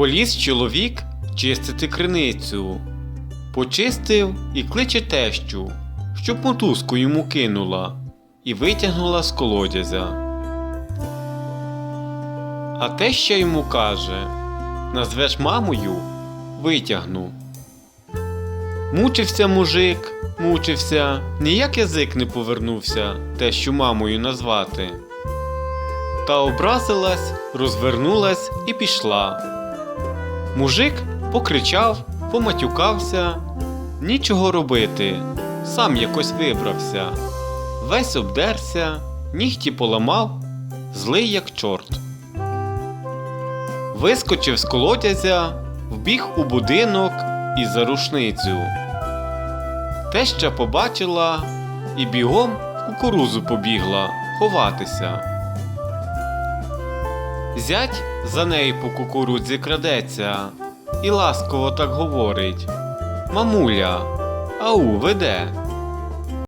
Поліз чоловік чистити криницю. Почистив і кличе тещу, щоб мотузку йому кинула і витягнула з колодязя. А теща йому каже: Назвеш мамою, витягну. Мучився мужик, мучився, ніяк язик не повернувся тещу мамою назвати. Та образилась, розвернулась і пішла. Мужик покричав, поматюкався, нічого робити, сам якось вибрався, весь обдерся, нігті поламав, злий як чорт. Вискочив з колодязя, вбіг у будинок і за рушницю. Теща побачила і бігом в кукурузу побігла ховатися. Зять за неї по кукурудзі крадеться і ласково так говорить: Мамуля, ау, веде.